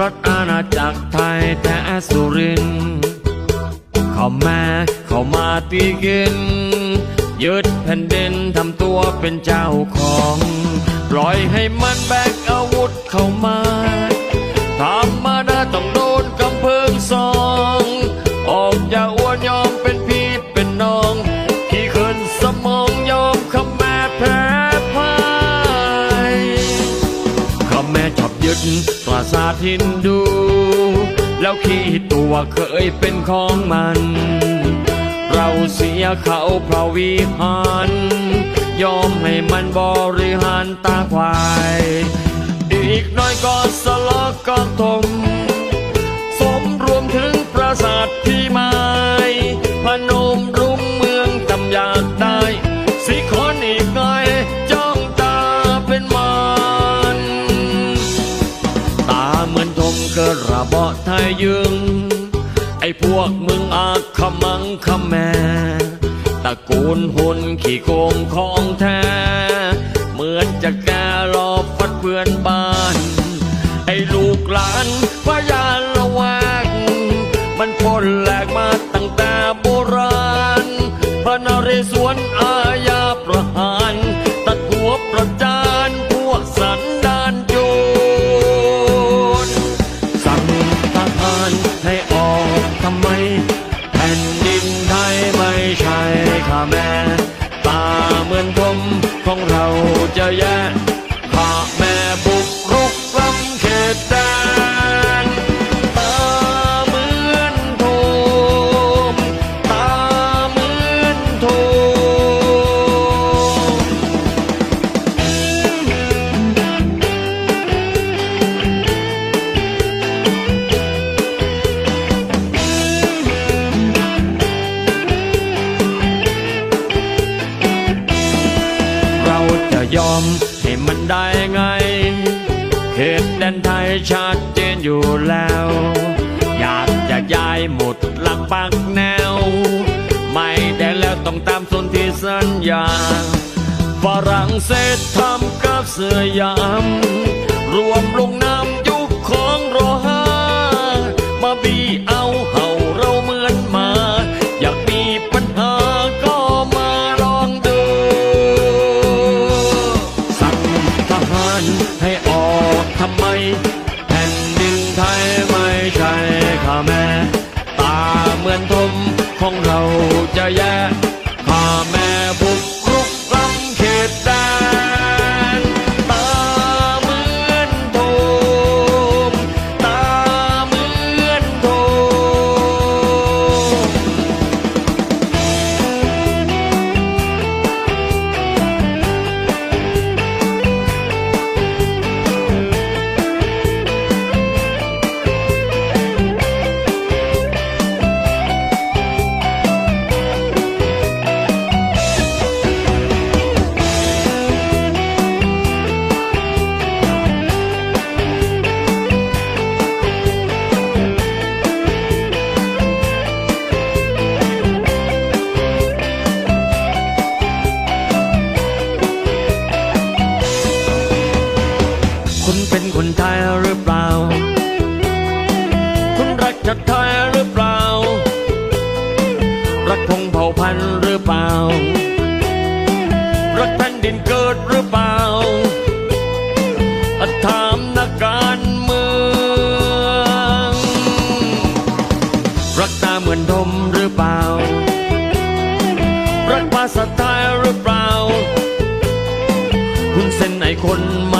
รถอาณาจักรไทยแท้สุรินเข้ามาเข้ามาตีกิน ยึดแผ่นดินทำตัวเป็นเจ้าของ ปล่อยให้มันแบกอาวุธเข้ามา ยึดปราสาทหินดู แล้วขี้ตัวเคยเป็นของมัน เราเสียเขาเพราะวิหาร ยอมให้มันบริหารตาควาย อีกน้อยก็สลอกก็ทมสมรวมถึงปราสาท กระบอกไทยยึง ไอ้พวกมึงอาขมังขแม่ตะกูลหุ่นขี่โกงของแท้ เหมือนจะแกรอฟัดเพื่อนบ้าน ไอ้ลูกหลาน แม่ตาเหมือนผมของเราจะแย่ เขตแดนไทยชัดเจนอยู่แล้ว อยากจะย้ายหมดหลักปักแนว ไม่ได้แล้วต้องตามสนที่สัญญา ฝรั่งเศสทำกับเสือยาม รวมลงนามยุคของโรฮามาบี เราจะแย่ ให้คนมา